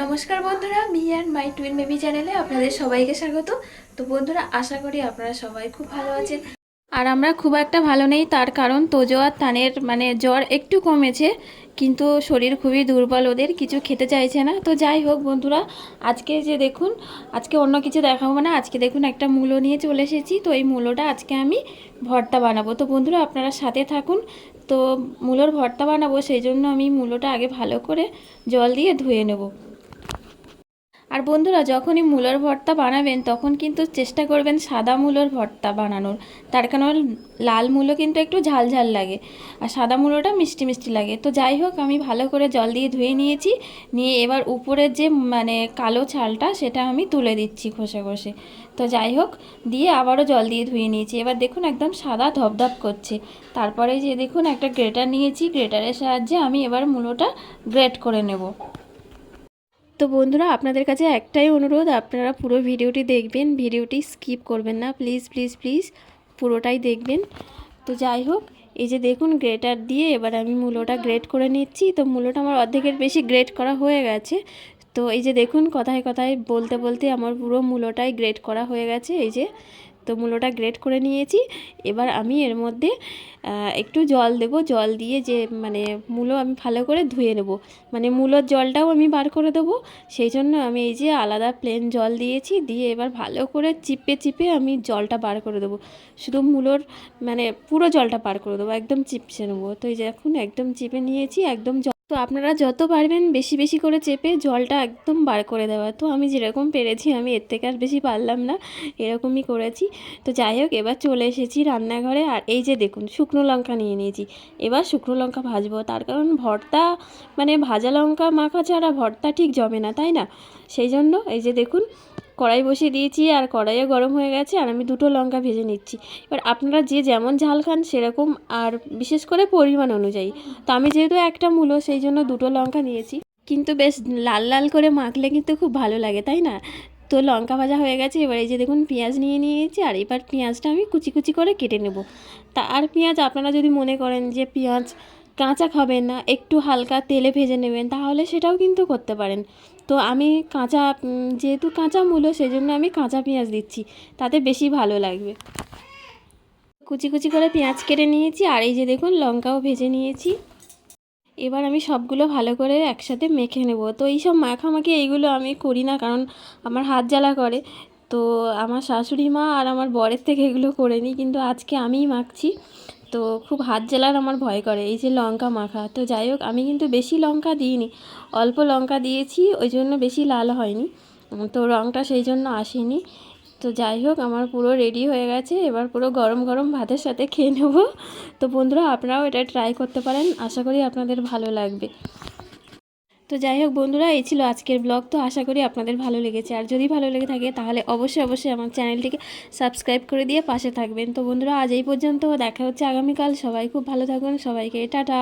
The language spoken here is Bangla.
নমস্কার বন্ধুরা, me and my twin baby চ্যানেলে আপনাদের সবাইকে স্বাগত। তো বন্ধুরা, আশা করি আপনারা সবাই খুব ভালো আছেন। আর আমরা খুব একটা ভালো নেই, তার কারণ তোজো আর তানের মানে জ্বর একটু কমেছে, কিন্তু শরীর খুবই দুর্বল ওদের, কিছু খেতে চাইছে না। তো যাই হোক বন্ধুরা, আজকে যে দেখুন, আজকে অন্য কিছু দেখাবো না, আজকে দেখুন একটা মূলো নিয়ে চলে এসেছি, তো এই মূলোটা আজকে আমি ভর্তা বানাবো। তো বন্ধুরা, আপনারা সাথে থাকুন, তো মূলোর ভর্তা বানাবো, সেই জন্য আমি মূলোটা আগে ভালো করে জল দিয়ে ধুয়ে নেব। আর বন্ধুরা, যখনই মূলোর ভর্তা বানাবেন, তখন কিন্তু চেষ্টা করবেন সাদা মূলোর ভর্তা বানানোর। তার কারণ লাল মূলো কিন্তু একটু ঝাল ঝাল লাগে, আর সাদা মূলোটা মিষ্টি মিষ্টি লাগে। তো যাই হোক, আমি ভালো করে জল দিয়ে ধুয়ে নিয়েছি। নিয়ে এবার উপরের যে মানে কালো ছালটা, সেটা আমি তুলে দিচ্ছি ঘষে ঘষে। তো যাই হোক, দিয়ে আবারও জল দিয়ে ধুয়ে নিয়েছি। এবার দেখুন, একদম সাদা ধপধপ করছে। তারপরে যে, দেখুন, একটা গ্রেটার নিয়েছি। গ্রেটারের সাহায্যে আমি এবার মূলোটা গ্রেট করে নেব। তো বন্ধুরা, আপনাদের কাছে একটাই অনুরোধ, আপনারা পুরো ভিডিওটি দেখবেন, ভিডিওটি স্কিপ করবেন না, প্লিজ প্লিজ প্লিজ পুরোটাই দেখবেন। তো যাই হোক, এই যে দেখুন গ্রেটার দিয়ে এবার আমি মূলোটা গ্রেট করে নিচ্ছি। তো মূলোটা আমার অর্ধেকের বেশি গ্রেট করা হয়ে গেছে। তো এই যে দেখুন, কথায় কথায় বলতে বলতে আমার পুরো মূলোটাই গ্রেট করা হয়ে গেছে। এই যে তো মূলোটা গ্রেট করে নিয়েছি। এবার আমি এর মধ্যে একটু জল দেব। জল দিয়ে যে মানে মূলো আমি ভালো করে ধুয়ে নেব। মানে মূলোর জলটাও আমি বার করে দেবো। সেই জন্য আমি এই যে আলাদা প্লেন জল দিয়েছি। দিয়ে এবার ভালো করে চিপে চিপে আমি জলটা বার করে দেবো। শুধু মূলোর মানে পুরো জলটা বার করে দেবো। একদম চিপসে নেব। তো এই যে এখন একদম চিপে নিয়েছি। একদম জ- তো আপনারা যত পারবেন বেশি বেশি করে চেপে জলটা একদম বার করে দেওয়া। তো আমি যেরকম পেরেছি আমি এর থেকে আর বেশি পারলাম না, এরকমই করেছি। তো যাই হোক, এবার চলে এসেছি রান্নাঘরে। আর এই যে দেখুন, শুকনো লঙ্কা নিয়ে নিয়েছি। এবার শুকনো লঙ্কা ভাজবো, তার কারণ ভর্তা মানে ভাজা লঙ্কা মাখা ছাড়া ভর্তা ঠিক জমে না, তাই না? সেই জন্য এই যে দেখুন কড়াই বসিয়ে দিয়েছি আর কড়াইও গরম হয়ে গেছে আর আমি দুটো লঙ্কা ভেজে নিচ্ছি। এবার আপনারা যে যেমন ঝাল খান সেরকম আর বিশেষ করে পরিমাণ অনুযায়ী। তো আমি যেহেতু একটা মূলো, সেই জন্য দুটো লঙ্কা নিয়েছি। কিন্তু বেশ লাল লাল করে মাখলে কিন্তু খুব ভালো লাগে, তাই না? তো লঙ্কা ভাজা হয়ে গেছে, এবার এই যে দেখুন পেঁয়াজ নিয়ে নিয়েছি আর এবার পেঁয়াজটা আমি কুচি কুচি করে কেটে নেব। তা আর পেঁয়াজ আপনারা যদি মনে করেন যে পেঁয়াজ কাঁচা খাবেন না, একটু হালকা তেলে ভেজে নেবেন, তাহলে সেটাও কিন্তু করতে পারেন। তো আমি কাঁচা যেহেতু কাঁচা মূলো সেই জন্য আমি কাঁচা পেঁয়াজ দিচ্ছি, তাতে বেশি ভালো লাগবে। কুচি কুচি করে পেঁয়াজ কেটে নিয়েছি, আর এই যে দেখুন, লঙ্কাও ভেজে নিয়েছি। এবার আমি সবগুলো ভালো করে একসাথে মেখে নেব। তো এইসব মাখামাখি এইগুলো আমি করি না, কারণ আমার হাত জ্বালা করে। তো আমার শাশুড়ি মা আর আমার বরের থেকে এগুলো করে নিই, কিন্তু আজকে আমিই মাখছি। তো খুব হাত জ্বালার আমার ভয় করে, এই যে লঙ্কা মাখা। তো যাই হোক, আমি কিন্তু বেশি লঙ্কা দিইনি, অল্প লঙ্কা দিয়েছি, ওই জন্য বেশি লাল হয়নি। তো রঙটা সেই জন্য আসেনি। তো যাই হোক, আমার পুরো রেডি হয়ে গেছে, এবার পুরো গরম গরম ভাতের সাথে খেয়ে নেব। তো বন্ধুরা, আপনারাও এটা ট্রাই করতে পারেন, আশা করি আপনাদের ভালো লাগবে। তো যাই হোক বন্ধুরা, এই ছিল আজকের ব্লগ। তো আশা করি আপনাদের ভালো লেগেছে। আর যদি ভালো লেগে থাকে, তাহলে অবশ্যই অবশ্যই আমার চ্যানেলটিকে সাবস্ক্রাইব করে দিয়ে পাশে থাকবেন। তো বন্ধুরা, আজ এই পর্যন্ত দেখা হচ্ছে আগামীকাল। সবাই খুব ভালো থাকুন। সবাইকে টাটা।